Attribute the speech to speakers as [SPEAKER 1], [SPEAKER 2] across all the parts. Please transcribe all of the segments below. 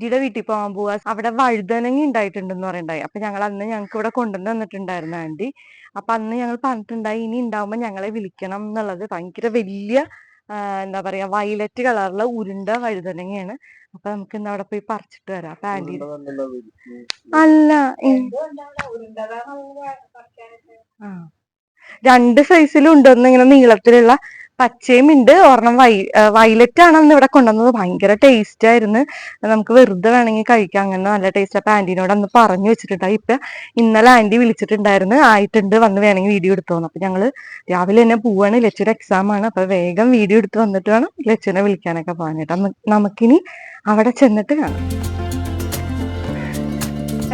[SPEAKER 1] ആന്റിയുടെ വീട്ടിൽ പോകാൻ പോവാ. അവിടെ വഴുതനങ്ങ ഉണ്ടായിട്ടുണ്ടെന്ന് പറയണ്ടായി. അപ്പൊ ഞങ്ങൾ അന്ന് ഞങ്ങൾക്ക് ഇവിടെ കൊണ്ടുവന്ന് തന്നിട്ടുണ്ടായിരുന്നു ആന്റി. അപ്പൊ അന്ന് ഞങ്ങൾ പറഞ്ഞിട്ടുണ്ടായി ഇനി ഉണ്ടാവുമ്പോ ഞങ്ങളെ വിളിക്കണം എന്നുള്ളത് ഭയങ്കര വലിയ എന്താ പറയാ വയലറ്റ് കളറുള്ള ഉരുണ്ട വഴുതനങ്ങയാണ്. അപ്പൊ നമുക്ക് ഇന്ന് അവിടെ പോയി പറിച്ചിട്ട് വരാം. അപ്പൊ ആന്റി അല്ല രണ്ട് സൈസിലും ഉണ്ടെന്ന് ഇങ്ങനെ നീളത്തിലുള്ള പച്ചയും ഉണ്ട്. ഒരെണ്ണം വൈ വയലറ്റ് ആണ് അന്ന് ഇവിടെ കൊണ്ടുവന്നത് ഭയങ്കര ടേസ്റ്റ് ആയിരുന്നു. നമുക്ക് വെറുതെ വേണമെങ്കിൽ കഴിക്കാം. അങ്ങനെ നല്ല ടേസ്റ്റ് അപ്പൊ ആന്റീനോട് അന്ന് പറഞ്ഞു വെച്ചിട്ടുണ്ടായി ഇപ്പൊ ഇന്നലെ ആന്റി വിളിച്ചിട്ടുണ്ടായിരുന്നു. ആയിട്ടുണ്ട്. വന്ന് വേണമെങ്കിൽ വീഡിയോ എടുത്തു എടുത്തോന്ന്. അപ്പൊ ഞങ്ങൾ രാവിലെ തന്നെ പോവാണ്. ലച്ചയുടെ എക്സാം ആണ്. അപ്പൊ വേഗം വീഡിയോ എടുത്ത് വന്നിട്ട് വേണം ലച്ചനെ വിളിക്കാനൊക്കെ അന്ന് നമുക്കിനി അവിടെ ചെന്നിട്ട് കാണാം.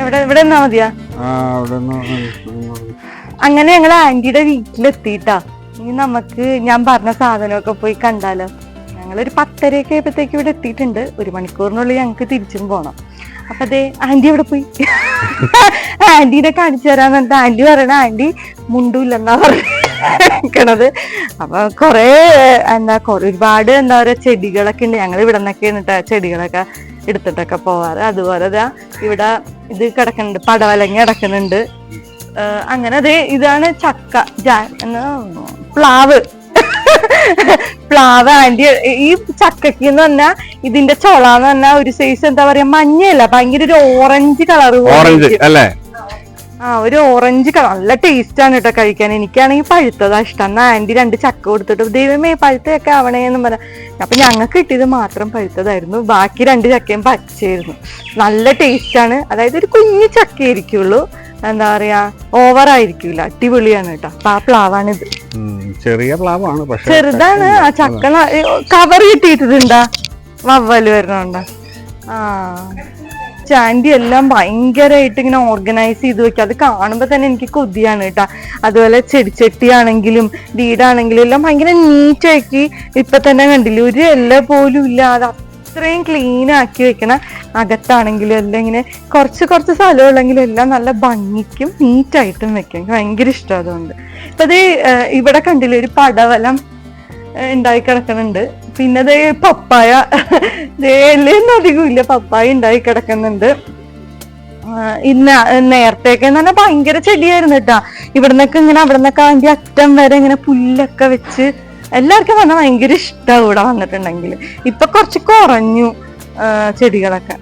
[SPEAKER 1] എവിടെ ഇവിടെ നിന്നാ മതിയാ? അങ്ങനെ ഞങ്ങൾ ആന്റിയുടെ വീട്ടിലെത്തിയിട്ടാ. ഇനി നമുക്ക് ഞാൻ പറഞ്ഞ സാധനമൊക്കെ പോയി കണ്ടാലോ? ഞങ്ങളൊരു പത്തരയൊക്കെ ആയപ്പോഴത്തേക്ക് ഇവിടെ എത്തിയിട്ടുണ്ട്. ഒരു മണിക്കൂറിനുള്ളിൽ ഞങ്ങൾക്ക് തിരിച്ചും പോണം. അപ്പൊ അതെ ആന്റി എവിടെ പോയി? ആന്റീനെ കാണിച്ചു തരാൻ പറഞ്ഞിട്ട് ആന്റി പറയണ ആന്റി മുണ്ടൂല്ലെന്നാ പറഞ്ഞത് അപ്പൊ കൊറേ എന്താ കൊറേ ഒരുപാട് എന്താ പറയാ ചെടികളൊക്കെ ഉണ്ട്. ഞങ്ങൾ ഇവിടെ നിന്നൊക്കെയാണ് ട്ടോ ചെടികളൊക്കെ എടുത്തിട്ടൊക്കെ പോവാറ്. അതുപോലെ ഇവിടെ ഇത് കിടക്കുന്നുണ്ട് പടവലങ്ങ കിടക്കുന്നുണ്ട്. അങ്ങനെ അതെ ഇതാണ് ചക്ക ജാ- എന്നാ പ്ലാവ്. പ്ലാവ് ആൻഡി ഈ ചക്കക്ക് എന്ന് പറഞ്ഞാ ഇതിന്റെ ചൊള എന്ന് പറഞ്ഞാ ഒരു സൈസ് എന്താ പറയാ മഞ്ഞയല്ല ഭയങ്കര ഒരു ഓറഞ്ച് കളർ
[SPEAKER 2] ഓറഞ്ച് അല്ലേ?
[SPEAKER 1] ആ ഒരു ഓറഞ്ച് കളർ നല്ല ടേസ്റ്റ് ആണ് കേട്ടോ കഴിക്കാൻ. എനിക്കാണെങ്കിൽ പഴുത്തതാ ഇഷ്ടം. എന്നാ ആന്റി രണ്ട് ചക്ക കൊടുത്തിട്ട് ദൈവമേ പഴുത്തതൊക്കെ ആവണേന്നും പറയാം അപ്പൊ ഞങ്ങൾക്ക് കിട്ടിയത് മാത്രം പഴുത്തതായിരുന്നു. ബാക്കി രണ്ട് ചക്കയും പച്ചയായിരുന്നു. നല്ല ടേസ്റ്റ് ആണ്. അതായത് ഒരു കുഞ്ഞു ചക്ക ആയിരിക്കുള്ളൂ എന്താ പറയാ ഓവർ ആയിരിക്കില്ല അടിപൊളിയാണ് കേട്ടോ. അപ്പൊ ആ പ്ലാവാണിത്.
[SPEAKER 2] ചെറിയ പ്ലാവാണ് പക്ഷെ
[SPEAKER 1] ചെറുതാണ്. ആ ചക്ക കവർ കിട്ടിയിട്ടുണ്ടാ വവ്വൽ വരണോണ്ട. ആ. ചാൻഡി എല്ലാം ഭയങ്കരമായിട്ട് ഇങ്ങനെ ഓർഗനൈസ് ചെയ്ത് വെക്കുക അത് കാണുമ്പോ തന്നെ എനിക്ക് കൊതിയാണ് കേട്ടോ. അതുപോലെ ചെടിച്ചട്ടി ആണെങ്കിലും വീടാണെങ്കിലും എല്ലാം ഭയങ്കര നീറ്റാക്കി ഇപ്പൊ തന്നെ കണ്ടില്ല? ഒരു എല്ല പോലും ഇല്ലാതെ അത്രയും ക്ലീൻ ആക്കി വെക്കണ അകത്താണെങ്കിലും എല്ലാം ഇങ്ങനെ കുറച്ച് കുറച്ച് സ്ഥലമുള്ളെങ്കിലും എല്ലാം നല്ല ഭംഗിക്കും നീറ്റായിട്ടും വെക്കും. എനിക്ക് ഭയങ്കര ഇഷ്ടം അതുകൊണ്ട്. ഇപ്പൊ അത് ഇവിടെ കണ്ടില്ലേ ഒരു പടവലം ഉണ്ടായി കിടക്കുന്നുണ്ട്. പിന്നെ ദേ പപ്പായ. എല്ലാം അധികം ഇല്ല. പപ്പായ ഉണ്ടായി കിടക്കുന്നുണ്ട്. ഇന്ന നേരത്തെയൊക്കെ എന്ന് പറഞ്ഞാൽ ഭയങ്കര ചെടിയായിരുന്നു കേട്ടാ ഇവിടുന്നൊക്കെ ഇങ്ങനെ അവിടെ നിന്നൊക്കെ അതിന്റെ അറ്റം വരെ ഇങ്ങനെ പുല്ലൊക്കെ വെച്ച് എല്ലാവർക്കും പറഞ്ഞാൽ ഭയങ്കര ഇഷ്ടമാണ് ഇവിടെ വന്നിട്ടുണ്ടെങ്കിൽ ഇപ്പൊ കുറച്ച് കുറഞ്ഞു ചെടികളൊക്കെ.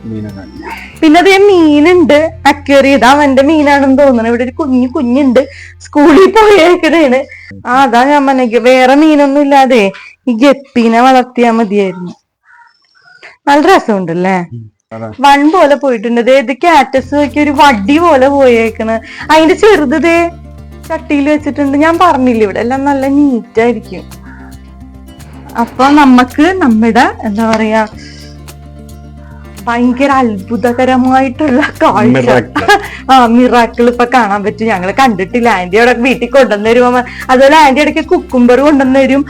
[SPEAKER 1] പിന്നെ അതേ മീനുണ്ട് അക്വേറിയം. ഇത് അവന്റെ മീനാണെന്ന് തോന്നുന്നു. ഇവിടെ ഒരു കുഞ്ഞു കുഞ്ഞുണ്ട് സ്കൂളിൽ പോയേക്കണേണ്. ആ അതാ ഞാൻ പറഞ്ഞ വേറെ മീനൊന്നും ഇല്ലാതെ ഈ ഗപ്പീനെ വളർത്തിയാ മതിയായിരുന്നു. നല്ല രസമുണ്ടല്ലേ? വൺ പോലെ പോയിട്ടുണ്ട്. ഇത് കാറ്റസ് നോക്കി ഒരു വടി പോലെ പോയേക്കണ്. അതിന്റെ ചെറുത് ചട്ടിയിൽ വെച്ചിട്ടുണ്ട്. ഞാൻ പറഞ്ഞില്ല ഇവിടെ എല്ലാം നല്ല നീറ്റായിരിക്കും അപ്പൊ നമുക്ക് നമ്മുടെ എന്താ പറയാ ഭയങ്കര അത്ഭുതകരമായിട്ടുള്ള കാഴ്ച. ആ മിറാക്കിൾ ഇപ്പൊ കാണാൻ പറ്റും. ഞങ്ങൾ കണ്ടിട്ടില്ല. ആന്റി അവിടെ വീട്ടിൽ കൊണ്ടുവന്ന് തരും. അതുപോലെ ആന്റി ഇടയ്ക്ക് കുക്കുംബർ കൊണ്ടുവന്ന് തരും.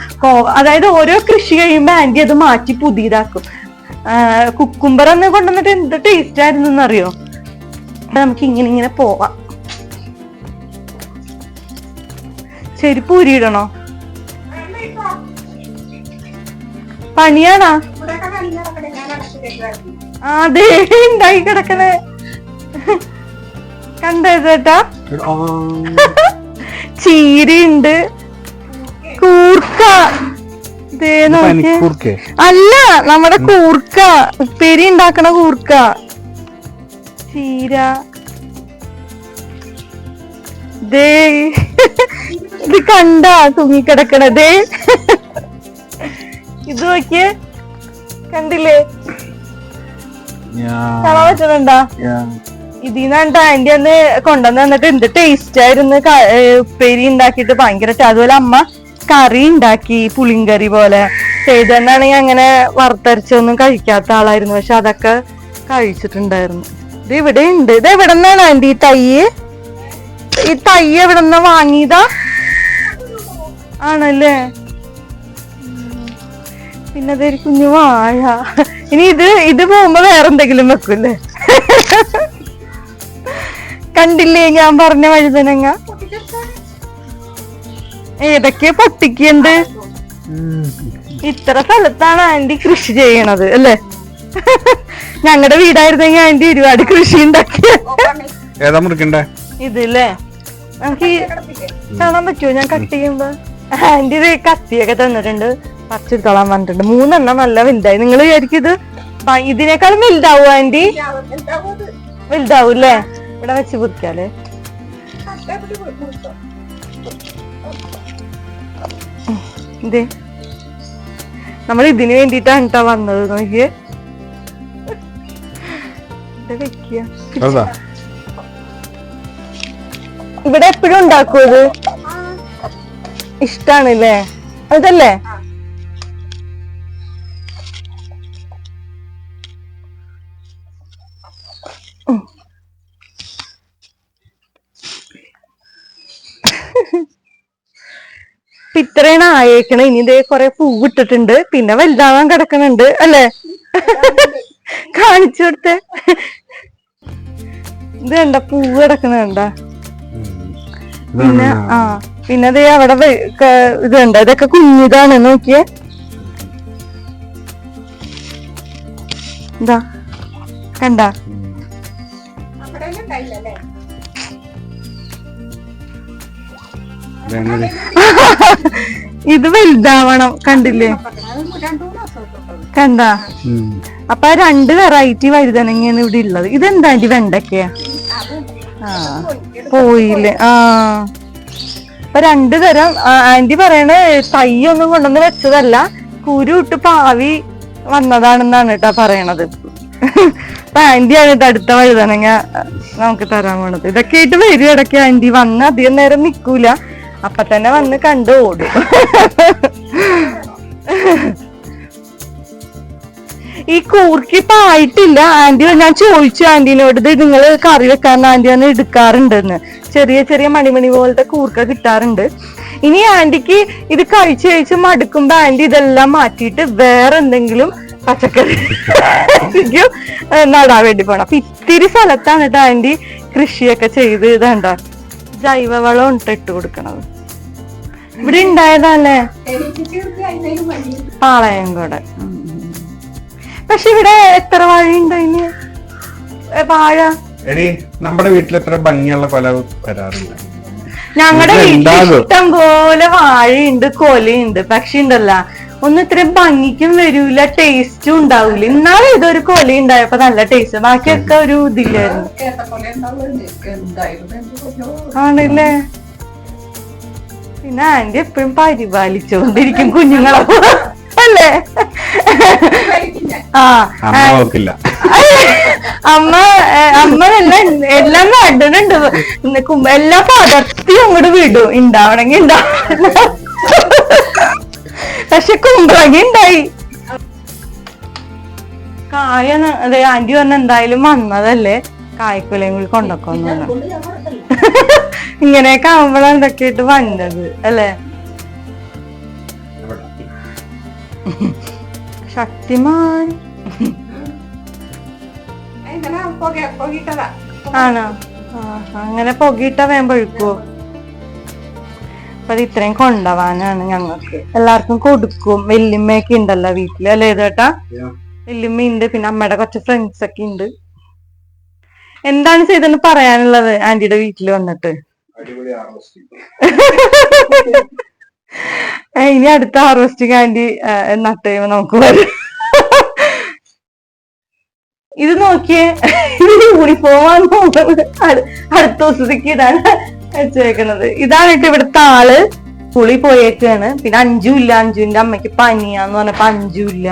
[SPEAKER 1] അതായത് ഓരോ കൃഷി കഴിയുമ്പോ ആന്റി അത് മാറ്റി പുതിയതാക്കും. കുക്കുംബർ അന്ന് കൊണ്ടുവന്നിട്ട് എന്ത് ടേസ്റ്റ് ആയിരുന്നു എന്നറിയോ നമുക്ക് ഇങ്ങനെ ഇങ്ങനെ പോവാം. ശരി ഊരിയിടണോ പണിയാണാ? ദേ ഉണ്ടായി കിടക്കണേ.
[SPEAKER 2] കണ്ടേട്ടാ
[SPEAKER 1] ചീരയുണ്ട്. കൂർക്ക. അല്ല നമ്മുടെ കൂർക്ക. ഉപ്പേരി ഉണ്ടാക്കണ കൂർക്ക. ചീര. ദേ. ഇത് കണ്ട തൂങ്ങിക്കിടക്കണതേ ഇത് നോക്കിയേ. കണ്ടില്ലേ? കാണാൻ പറ്റുന്നുണ്ടാ? ഇതിന്നാണ്ടാ ആന്റി അന്ന് കൊണ്ടുവന്ന് തന്നിട്ട് എന്ത് ടേസ്റ്റ് ആയിരുന്നു ഉപ്പേരി ഉണ്ടാക്കിയിട്ട് ഭയങ്കര അതുപോലെ അമ്മ കറി ഉണ്ടാക്കി പുളിങ്കറി പോലെ. ചെയ്തെന്നാണെങ്കിൽ അങ്ങനെ വറുത്തരച്ചൊന്നും കഴിക്കാത്ത ആളായിരുന്നു. പക്ഷെ അതൊക്കെ കഴിച്ചിട്ടുണ്ടായിരുന്നു. ഇത് ഇവിടെ ഉണ്ട്. ഇത് എവിടെ നിന്നാണ് ആന്റി ഈ തൈ ഈ തൈ എവിടെ നിന്നാ വാങ്ങിയതാ? ആണല്ലേ. പിന്നെ അതൊരു കുഞ്ഞു വാഴ ഇനി ഇത് ഇത് പോകുമ്പോ വേറെ എന്തെങ്കിലും വെക്കൂല്ലേ? കണ്ടില്ലേ ഞാൻ പറഞ്ഞ വഴുതനങ്ങ? ഏതൊക്കെ പൊട്ടിക്കുണ്ട് ഇത്ര സ്ഥലത്താണ് ആന്റി കൃഷി ചെയ്യണത് അല്ലേ? ഞങ്ങളുടെ വീടായിരുന്നെങ്കിൽ ആന്റി ഒരുപാട് കൃഷി ഉണ്ടാക്കിയ.
[SPEAKER 2] ഏതാ മുറിക്കണ്ടേ?
[SPEAKER 1] ഇതില്ലേ നമുക്ക് കാണാൻ പറ്റുമോ ഞാൻ കട്ട് ചെയ്യുമ്പോ. ആന്റി ഇത് കത്തിയൊക്കെ തന്നിട്ടുണ്ട്. പറിച്ചെടുത്തോളാൻ പറഞ്ഞിട്ടുണ്ട്. മൂന്നെണ്ണം നല്ല വലുതായി. നിങ്ങൾ വിചാരിക്കും ഇത് ഇതിനേക്കാളും വലുതാവും ആന്റി വലുതാവും അല്ലേ ഇവിടെ വെച്ച് മുറിക്കാല്ലേ ഇത് നമ്മൾ ഇതിന് വേണ്ടിട്ടാണ് കേട്ടോ വന്നത് നോക്കിയേ. ഇവിടെ എപ്പോഴും ഉണ്ടാക്കൂ ഇത്? ഇഷ്ടാണല്ലേ അതല്ലേ? ഇപ്പൊ ഇത്രയാണ് ആയേക്കണ. ഇനി ഇതേ കൊറേ പൂവിട്ടിട്ടുണ്ട്. പിന്നെ വലുതാവാൻ കിടക്കണുണ്ട്. അല്ലേ? കാണിച്ചു കൊടുത്തേ. ഇത് കണ്ട പൂവ് കിടക്കണ കണ്ട. പിന്നെ ആ പിന്നെ ദേ അവിടെ ഇത് ക- ഇതുണ്ട് ഇതൊക്കെ കുഞ്ഞിതാണ്. നോക്കിയേ. എന്താ കണ്ട.
[SPEAKER 2] ഇതെങ്ങനെ?
[SPEAKER 1] ഇത് വലുതാവണം കണ്ടില്ലേ? കണ്ട. അപ്പൊ രണ്ട് വെറൈറ്റി വഴുതനങ്ങയാണ് ഇവിടെ ഉള്ളത്. ഇതെന്താ ആന്റി വെണ്ടക്കയാ ആ പോയില്ലേ ആ. അപ്പൊ രണ്ടു തരം ആന്റി പറയണ തൈ ഒന്നും കൊണ്ടുവന്ന് വെച്ചതല്ല കുരു ഇട്ട് പാവി വന്നതാണെന്നാണ് കേട്ടാ പറയണത്. അപ്പൊ ആന്റിയാണ് ഇത് അടുത്ത വഴുതനങ്ങ നമുക്ക് തരാൻ പോണത്. ഇതൊക്കെ ആയിട്ട് വരും ഇടയ്ക്ക് ആന്റി. വന്ന് അധികം നേരം നിക്കൂല. അപ്പൊ തന്നെ വന്ന് കണ്ടു ഓടും. ഈ കൂർക്കി ഇപ്പൊ ആയിട്ടില്ല. ആന്റി ഞാൻ ചോദിച്ചു ആന്റീനോട് ഇത് നിങ്ങൾ കറി വെക്കാൻ ആന്റി ഒന്ന് എടുക്കാറുണ്ടെന്ന്. ചെറിയ ചെറിയ മണിമണി പോലത്തെ കൂർക്ക കിട്ടാറുണ്ട്. ഇനി ആന്റിക്ക് ഇത് കഴിച്ച് കഴിച്ച് മടുക്കുമ്പോ ആന്റി ഇതെല്ലാം മാറ്റിയിട്ട് വേറെ എന്തെങ്കിലും പച്ചക്കറി നടാൻ വേണ്ടി പോണം. അപ്പൊ ഇത്തിരി സ്ഥലത്താണ് കേട്ടോ ആന്റി കൃഷിയൊക്കെ ചെയ്ത് ഇതാണ്ട ജൈവവളം ഇട്ട് കൊടുക്കണത്. ഇവിടെ ഉണ്ടായതല്ലേ? പാളയം കൂടെ പക്ഷെ ഇവിടെ എത്ര വാഴയുണ്ടോ ഇനി? വാഴ?
[SPEAKER 2] എടി നമ്മുടെ വീട്ടിൽ എത്ര ഭംഗിയുള്ള കൊല വരാറില്ല
[SPEAKER 1] ഞങ്ങളുടെ വീട്ടിൽ. ഇഷ്ടം പോലെ വാഴയുണ്ട് കൊലയുണ്ട്. പക്ഷെ ഉണ്ടല്ല ഒന്നും ഇത്രയും ഭംഗിക്കും വരൂല ടേസ്റ്റും ഉണ്ടാവൂല. ഇന്നാലും ഇതൊരു കൊല ഉണ്ടായപ്പോ നല്ല ടേസ്റ്റ്. ബാക്കിയൊക്കെ ഒരു ഇതില്ലായിരുന്നു. ആണല്ലേ? പിന്നെ ആന്റി എപ്പോഴും പരിപാലിച്ചുകൊണ്ടിരിക്കും കുഞ്ഞുങ്ങളെ അല്ലേ? ആ
[SPEAKER 2] അമ്മ
[SPEAKER 1] അമ്മ എല്ലാം എല്ലാം നടുന്നുണ്ട് എല്ലാ കും- എല്ലാം പടർത്തി അങ്ങോട്ട് വിടും. ഉണ്ടാവണമെങ്കിൽ ഉണ്ടാവണം പക്ഷെ കുമ്പളങ്ങി ഉണ്ടായി കായ അതെ ആന്റി പറഞ്ഞ എന്തായാലും വന്നതല്ലേ? കായ്ക്കൊലയും കൂടി കൊണ്ടൊക്കൊന്നു ഇങ്ങനെയൊക്കെ ആവുമ്പോഴാണ് ഇതൊക്കെ ഇട്ട് വന്നത് അല്ലേ? ശക്തിമാൻ. ആണോ? അങ്ങനെ പുകയിട്ട വേമ്പഴുക്കോ അപ്പൊ അത് ഇത്രയും കൊണ്ടുപോവാനാണ് ഞങ്ങൾക്ക്. എല്ലാവർക്കും കൊടുക്കും. വല്യമ്മയൊക്കെ ഉണ്ടല്ലോ വീട്ടിൽ അല്ലേ ചേട്ടാ? വല്യമ്മ ഉണ്ട് പിന്നെ അമ്മയുടെ കുറച്ച് ഫ്രണ്ട്സ് ഒക്കെ ഉണ്ട്. എന്താണ് ചെയ്തെന്ന് പറയാനുള്ളത് ആന്റിയുടെ വീട്ടിൽ വന്നിട്ട്? ഇനി അടുത്ത ഹാർവസ്റ്റിംഗ് ആന്റി നട്ട് കഴിയുമ്പോ നമുക്ക് വരും. ഇത് നോക്കിയേ ഇത് അട്- അടുത്ത ദിവസത്തേക്ക് ഇതാണ് വെച്ചേക്കുന്നത് ഇതാണ് കേട്ടോ ഇവിടുത്തെ ആൾ. പുളി പോയേക്കാണ്. പിന്നെ അഞ്ചും ഇല്ല അഞ്ചുവിന്റെ അമ്മയ്ക്ക് പനിയാന്ന് പറഞ്ഞപ്പോ അഞ്ചും ഇല്ല.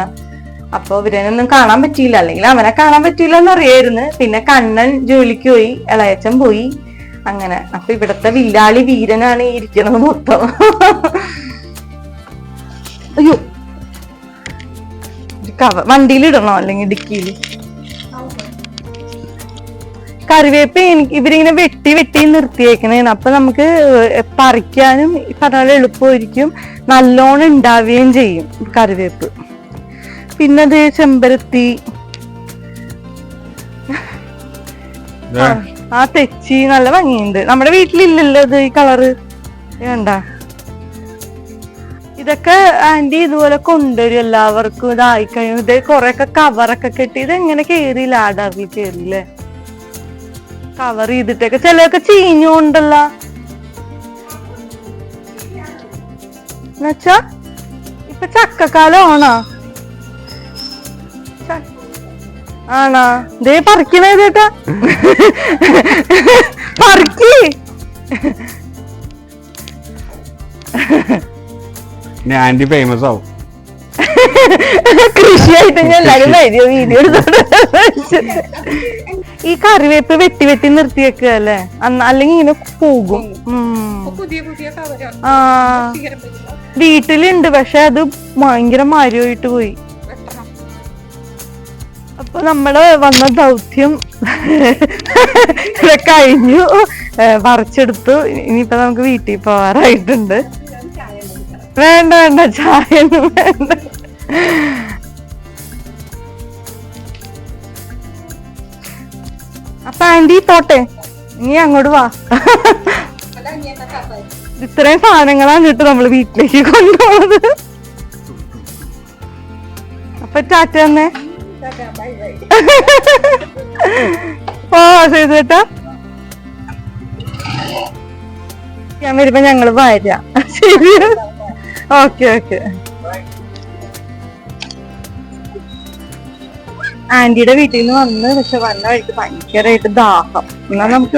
[SPEAKER 1] അപ്പൊ ഇവരനൊന്നും കാണാൻ പറ്റിയില്ല. അല്ലെങ്കിൽ അവനെ കാണാൻ പറ്റില്ല എന്ന് അറിയായിരുന്നു പിന്നെ കണ്ണൻ ജോലിക്ക് പോയി ഇളയച്ചൻ പോയി. അങ്ങനെ. അപ്പൊ ഇവിടത്തെ വില്ലാളി വീരനാണ് ഈ ഇരിക്കുന്നത് മൊത്തം. അയ്യോ. കവ വണ്ടിയിലിടണോ അല്ലെങ്കിൽ ഡിക്കിയിൽ കറിവേപ്പ് എനിക്ക് ഇവരിങ്ങനെ വെട്ടി വെട്ടി നിർത്തിയേക്കണേന്ന്. അപ്പൊ നമുക്ക് പറിക്കാനും പറഞ്ഞ പോലെ എളുപ്പമായിരിക്കും. നല്ലോണം ഉണ്ടാവുകയും ചെയ്യും കറിവേപ്പ്. പിന്നെ അത് ചെമ്പരത്തി ആ തെച്ചി നല്ല ഭംഗിയുണ്ട്. നമ്മുടെ വീട്ടിലില്ലല്ലോ ഇത് ഈ കളറ് വേണ്ട ഇതൊക്കെ ആന്റി ഇതുപോലെ കൊണ്ടുവരും എല്ലാവർക്കും. ഇതായി കഴിയും ഇത് ഒക്കെ കവറൊക്കെ കെട്ടി. ഇത് എങ്ങനെ കേറി? ലാഡറിൽ കേറില്ലേ കവർ ചെയ്തിട്ടൊക്കെ. ചിലതൊക്കെ ചീഞ്ഞുകൊണ്ടല്ല. എന്നുവെച്ചാ ഇപ്പൊ ചക്കക്കാലം ആണോ? ആണോ? ദേ പറിക്കണേ ചേട്ടാ. പറിക്കി.
[SPEAKER 2] ആന്റി ഫേമസ് ആവും.
[SPEAKER 1] കൃഷിയായിട്ട് ഞാൻ എല്ലാരും വരിക വീഡിയോ ഈ കറിവേപ്പ് വെട്ടി വെട്ടി നിർത്തി വെക്കുക അല്ലേ? അല്ലെങ്കിൽ ഇങ്ങനെ പോകും. ആ. വീട്ടിലുണ്ട് പക്ഷെ അത് ഭയങ്കര മാരിയായിട്ട് പോയി. നമ്മൾ വന്ന ദൗത്യം കഴിഞ്ഞു. വറച്ചെടുത്തു ഇനിയിപ്പോ നമുക്ക് വീട്ടിൽ പോവാറായിട്ടുണ്ട്. വേണ്ട വേണ്ട. ചായ അപ്പൊ ആന്റി പോട്ടെ. നീ അങ്ങോട്ട് വാ. ഇത്രയും സാധനങ്ങളാണ് കേട്ടോ നമ്മൾ വീട്ടിലേക്ക് കൊണ്ടുപോകുന്നത് അപ്പൊ ടാറ്റ തന്നെ. ഞാൻ വരുമ്പോ ഞങ്ങൾ വരാം. ശരി. Okay okay. ആന്റിയുടെ വീട്ടിൽ നിന്ന് വന്ന് പക്ഷെ വന്ന വഴിക്ക് ഭയങ്കരമായിട്ട് ദാഹം. എന്നാ നമുക്ക്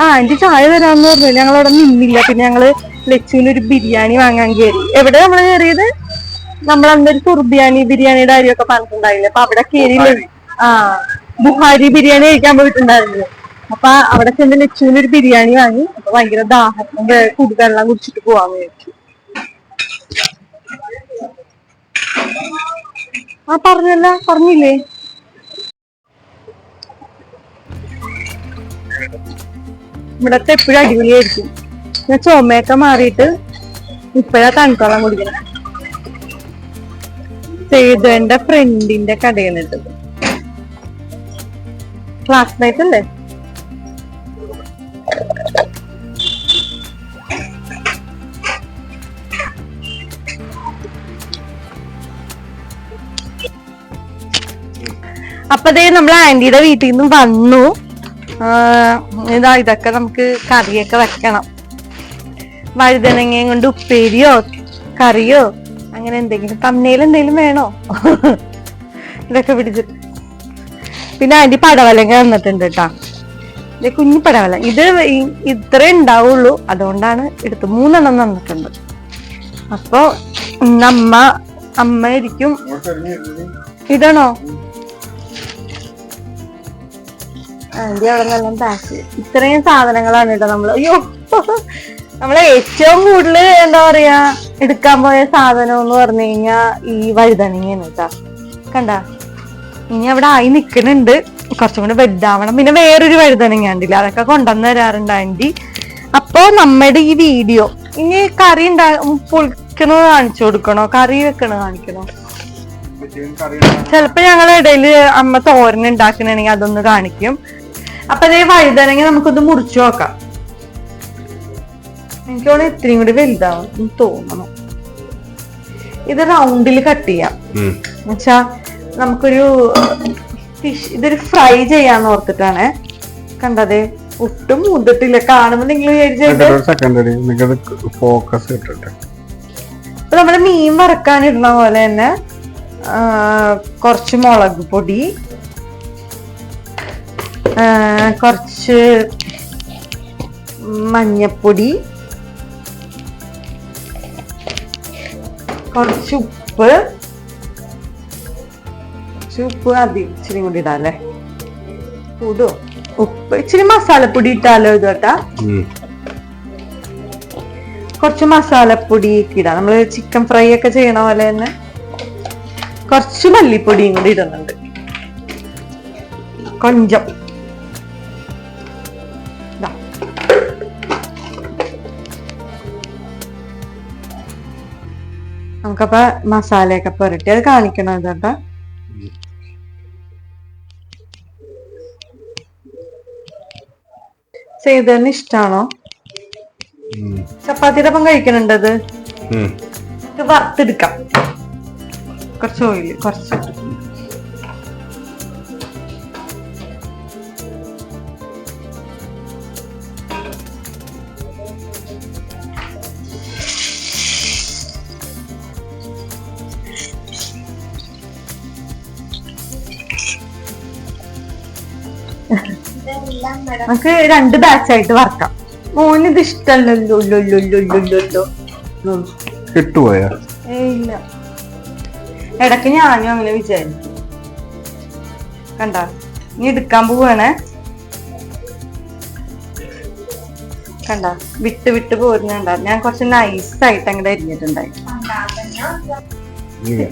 [SPEAKER 1] ആ ആന്റി ചായ തരാന്ന് പറഞ്ഞു. ഞങ്ങൾ അവിടെ നിന്നില്ല. പിന്നെ ഞങ്ങൾ ലച്ചുവിന് ഒരു ബിരിയാണി വാങ്ങാൻ കയറി. എവിടെ നമ്മൾ കയറിയത്? നമ്മൾ അന്നൊരു സുർബിയാനി ബിരിയാണിയുടെ കാര്യമൊക്കെ പറഞ്ഞിട്ടുണ്ടായില്ലേ? അപ്പൊ അവിടെ കയറി ആ ബുഹാരി ബിരിയാണി കഴിക്കാൻ പോയിട്ടുണ്ടായിരുന്നു. അപ്പൊ അവിടെ ചെന്ന് ലക്ഷ്മിന് ഒരു ബിരിയാണി വാങ്ങി. അപ്പൊ ഭയങ്കര ദാഹം വെ- കുടി വെള്ളം കുടിച്ചിട്ട് പോവാന്ന് വിചാരിച്ചു. ആ പറഞ്ഞല്ല പറഞ്ഞില്ലേ? ഇവിടത്തെ എപ്പോഴും അടിപൊളിയായിരിക്കും. ഞാൻ ചുമയൊക്കെ മാറിയിട്ട് ഇപ്പഴാ തണുത്തോളം കുടിക്കണം സേതുവിന്റെ ഫ്രണ്ടിന്റെ കടയിൽ നിന്നിട്ടത് ക്ലാസ്മേറ്റ് അല്ലേ? അപ്പൊ ദേ നമ്മൾ ആന്റിയുടെ വീട്ടിൽ നിന്ന് വന്നു. ഇതാ ഇതൊക്കെ നമുക്ക് കറിയൊക്കെ വെക്കണം. വഴുതനങ്ങയും കൊണ്ട് ഉപ്പേരിയോ കറിയോ അങ്ങനെ എന്തെങ്കിലും തമ്മയിൽ എന്തെങ്കിലും വേണോ? ഇതൊക്കെ പിടിച്ച്. പിന്നെ ആന്റി പടവലങ്ങ തന്നിട്ടുണ്ട് കേട്ടാ ഇത് കുഞ്ഞു പടവല ഇത് ഇത്രേ ഉണ്ടാവുള്ളൂ. അതുകൊണ്ടാണ് എടുത്ത് മൂന്നെണ്ണം തന്നിട്ടുണ്ട്. അപ്പൊ അമ്മ അമ്മ ഇരിക്കും ഇതാണോ അവിടെ നിന്നെല്ലാം പാക്ക് ഇത്രയും സാധനങ്ങളാണ് കേട്ടോ നമ്മൾ. അയ്യോ. നമ്മളെ ഏറ്റവും കൂടുതൽ എന്താ പറയാ എടുക്കാൻ പോയ സാധനം എന്ന് പറഞ്ഞു കഴിഞ്ഞാ ഈ വഴുതനങ്ങയാണ് കേട്ടാ കണ്ട? ഇനി അവിടെ ആയി നിക്കണുണ്ട്. കുറച്ചും കൂടെ വലുതാവണം. പിന്നെ വേറൊരു വഴുതനങ്ങ ഉണ്ടല്ലേ അതൊക്കെ കൊണ്ടുവന്ന് തരാറുണ്ട് ആന്റി. അപ്പൊ നമ്മുടെ ഈ വീഡിയോ ഇനി കറി ഉണ്ടാ പൊളിക്കണോ കാണിച്ചു കൊടുക്കണോ? കറി വെക്കണോ കാണിക്കണോ? ചിലപ്പോ ഞങ്ങളെ ഇടയിൽ അമ്മ തോരൻ ഉണ്ടാക്കണെങ്കിൽ അതൊന്ന് കാണിക്കും. അപ്പൊ അതേ വഴുതനങ്ങ നമുക്കൊന്ന് മുറിച്ചു നോക്കാം. എനിക്ക് തോന്നുന്നു ഇത്രയും കൂടി വലുതാവും എന്ന് തോന്നണം. ഇത് റൗണ്ടിൽ കട്ട് ചെയ്യാം. എന്നുവെച്ചാ നമുക്കൊരു ഫിഷ് ഇതൊരു ഫ്രൈ ചെയ്യാന്ന് ഓർത്തിട്ടാണ്. കണ്ടതേ ഒട്ടും മുതിട്ടില്ല കാണുമ്പോ നിങ്ങൾ വിചാരിച്ചത്
[SPEAKER 2] ഫോക്കസ് കിട്ടട്ടെ
[SPEAKER 1] ഇപ്പൊ നമ്മൾ മീൻ വറക്കാൻ ഇടുന്ന പോലെ തന്നെ കുറച്ച് മുളക് പൊടി കുറച്ച് മഞ്ഞപ്പൊടി കുറച്ച് ഉപ്പ്. കുറച്ച് ഉപ്പ് അതി ഇച്ചിരി കൂടി ഇടാല്ലേ? കൂടും ഉപ്പ്. ഇച്ചിരി മസാലപ്പൊടി ഇട്ടാലോ ഇത് കേട്ടാ? കുറച്ച് മസാലപ്പൊടി ഇടാം. നമ്മൾ ചിക്കൻ ഫ്രൈ ഒക്കെ ചെയ്യണ പോലെ തന്നെ കുറച്ച് മല്ലിപ്പൊടിയും കൂടി ഇടുന്നുണ്ട്. കൊഞ്ചം. നമുക്കപ്പ മസാലയൊക്കെ പുരട്ടി അത് കാണിക്കണം ചേട്ടാ ചെയ്തതിന് ഇഷ്ടാണോ? ചപ്പാത്തിയുടെ ഒപ്പം കഴിക്കണുണ്ടത് വറുത്തെടുക്കാം. കുറച്ച് ഓയിൽ കുറച്ച്. നമുക്ക് രണ്ട് ബാച്ച് ആയിട്ട് വറക്കാം. മോന് ഇത് ഇഷ്ടമല്ലല്ലോ ഉം.
[SPEAKER 2] കിട്ടുപോയാ
[SPEAKER 1] ഇല്ല. ഇടയ്ക്ക് ഞാനും അങ്ങനെ വിചാരിച്ചു കണ്ട? നീ എടുക്കാൻ പോവാണേ. കണ്ട? വിട്ട് വിട്ട് പോരുന്നുണ്ട ഞാൻ കുറച്ച് നൈസ് ആയിട്ട് അങ്ങോട്ട് അരിഞ്ഞിട്ടുണ്ടായി.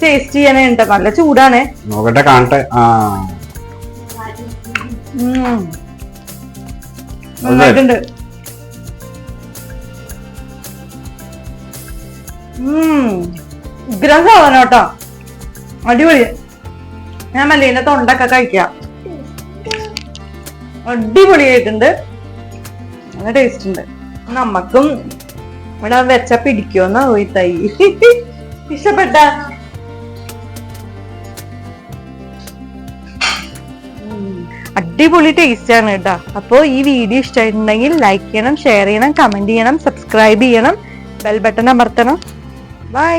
[SPEAKER 1] ടേസ്റ്റ് ചെയ്യാനുണ്ട് നല്ല ചൂടാണ്.
[SPEAKER 2] നോക്കട്ടെ കാണട്ടെ. ആ.
[SPEAKER 1] നന്നായിട്ടുണ്ട് സാധനം കേട്ടോ. അടിപൊളി. ഞാൻ മല്ലിന്റെ തൊണ്ടൊക്കെ കഴിക്കാം. അടിപൊളിയായിട്ടുണ്ട്. നല്ല ടേസ്റ്റ് ഉണ്ട്. നമ്മക്കും ഇവിടെ വെച്ച പിടിക്കുമെന്നാ പോയി തൈ? ഇഷ്ടപ്പെട്ട? അടിപൊളി ടേസ്റ്റ് ആണ് കേട്ടോ. അപ്പോൾ ഈ വീഡിയോ ഇഷ്ടമായിട്ടുണ്ടെങ്കിൽ ലൈക്ക് ചെയ്യണം ഷെയർ ചെയ്യണം കമന്റ് ചെയ്യണം സബ്സ്ക്രൈബ് ചെയ്യണം ബെൽ ബട്ടൺ അമർത്തണം. ബൈ